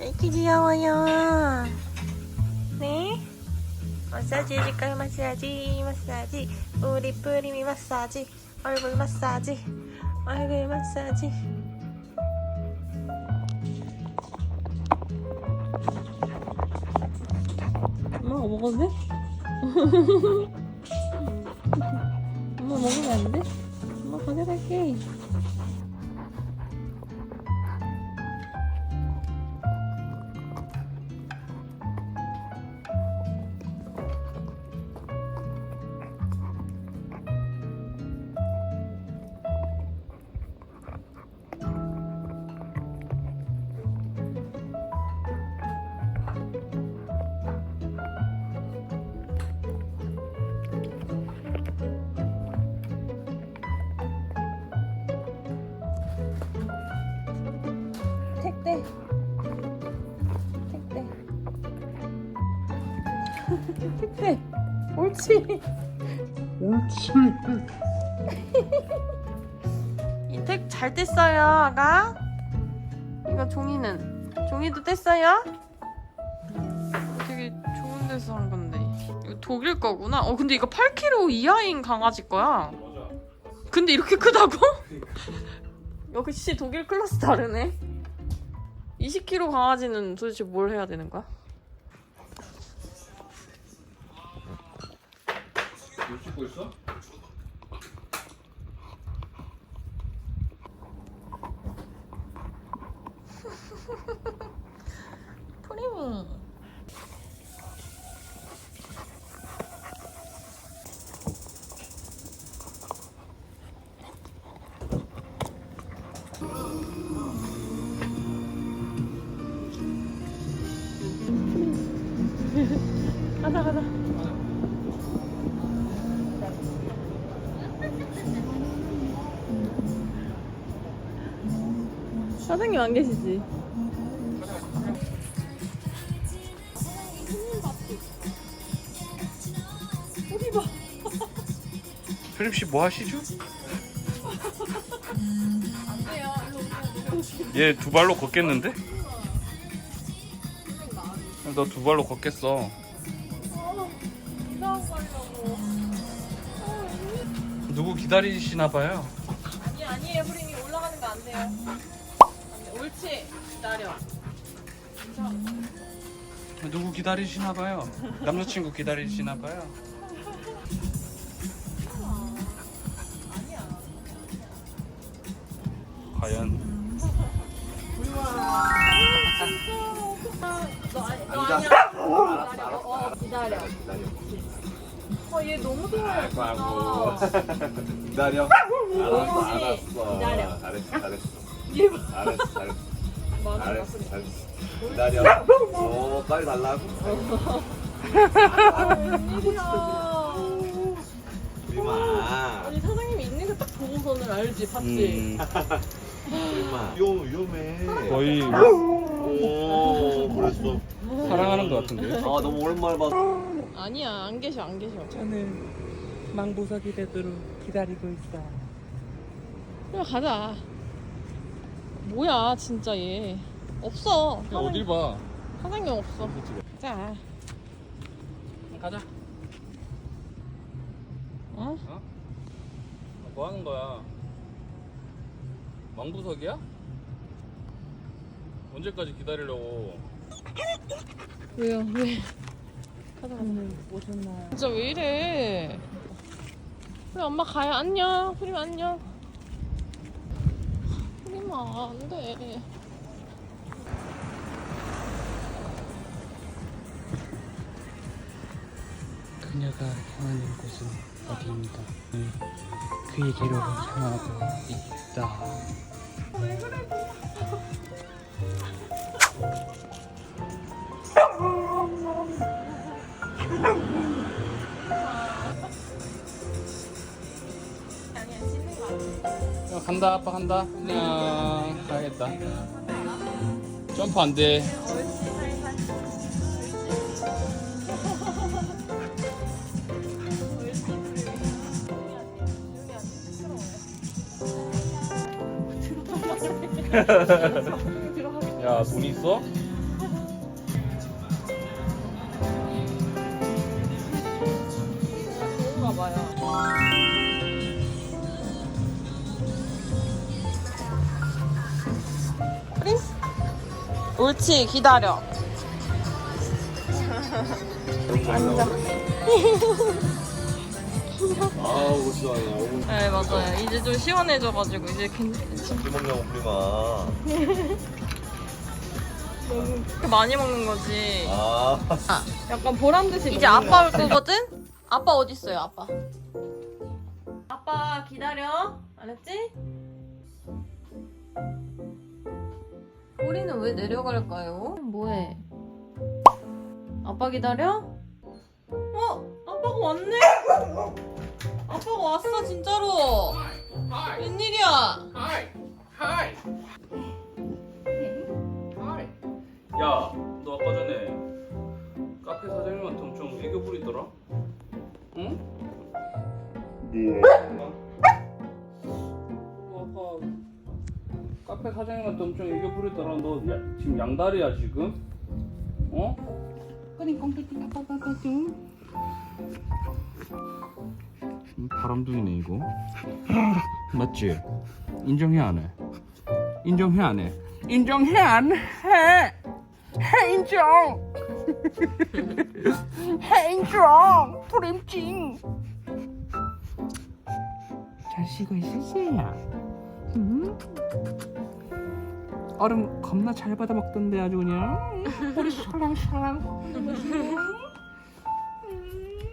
이렇게 귀여워요. 네? 마사지 해줄까요? 마사지, 마사지. 우리 뿌리미 마사지. 얼굴 마사지. 얼굴 마사지. 엄마가 먹어도 돼? 엄마 먹으면 안 돼? 엄마 가져갈게. 택배. 택배. 택배. 옳지. 옳지. 이택 잘 뗐어요, 아가. 이거 종이는 종이도 뗐어요? 되게 좋은 데서 한 건데. 이거 독일 거구나. 어, 근데 이거 8kg 이하인 강아지 거야. 근데 이렇게 크다고? 역시 독일 클래스 다르네. 20kg 강아지는 도대체 뭘 해야 되는 거야? 뭐 찍고 있어? 프리미. 가자 가자. 사장님 안 계시지? 프림 씨 뭐 하시죠? 얘 두 발로 걷겠는데? 너 두 발로 걷겠어. 누구 기다리시나 봐요. 아니 아니에요 프림이 올라가는 거 안 돼요. 안 돼. 옳지 기다려. 누구 기다리시나 봐요. 남자친구 기다리시나 봐요. 과연 기다려. 어 얘 너무 좋아요. 아이고 기다려. 알았어 알았어. 기다려. 잘했어 잘했어. 얘 봐. 잘했어 잘했어. 맞아 잘했어. 잘했어. 기다려. 어 빨리 달라고. 웬일이야. 우리마 아니 사장님이 있는 거 딱 보고서는 알지 봤지. 우리마 위험 위험해. 거의 오 그랬어 사랑하는 것 같은데. 아 너무 오랜만에 봤어 아니야 안 계셔 안 계셔. 저는 망보석이 되도록 기다리고 있어. 그래 가자. 뭐야 진짜 얘 없어. 야, 어딜 봐. 사장님 없어. 자. 가자. 어? 뭐 하는 거야? 망부석이야? 언제까지 기다리려고? 왜요 왜? 오셨나요? 진짜 왜 이래? 우리 엄마 가요. 안녕. 프림 안녕. 프림아 안 돼. 그녀가 향하는 곳은 어디입니다. 네, 그에게로 향하고 있다. 야, 간다 아빠 간다. 안녕. 가야겠다. 점프 안돼 뭐야 돈 있어? 옳지 기다려. 앉아. 아우 고추 아니야 네 맞아요. 이제 좀 시원해져가지고 이제 괜찮. 김 먹냐고 우리만 그렇게 많이 먹는 거지. 아 약간 보란 듯이 이제 아빠 올 거거든? 아빠 어디 있어요, 아빠? 아빠 기다려. 알았지? 우리는 왜 내려갈까요? 뭐해? 아빠 기다려? 어? 아빠가 왔네? 아빠가 왔어 진짜로. 웬일이야? 야, 너 아까 전에 카페 사장님한테 엄청 애교 부리더라? 응? 너 아까 카페 사장님한테 엄청 애교 부리더라. 너 야, 지금 양다리야 지금? 어? 음, 바람둥이네 이거. 맞지? 인정해 안 해? 인정해 안 해? 인정해 안 해? 해 인정. 해 인정. 프림찡. 잘 쉬고 있으세요. 음? 얼음 겁나 잘 받아 먹던데 아주 그냥 우리 샬랑샬랑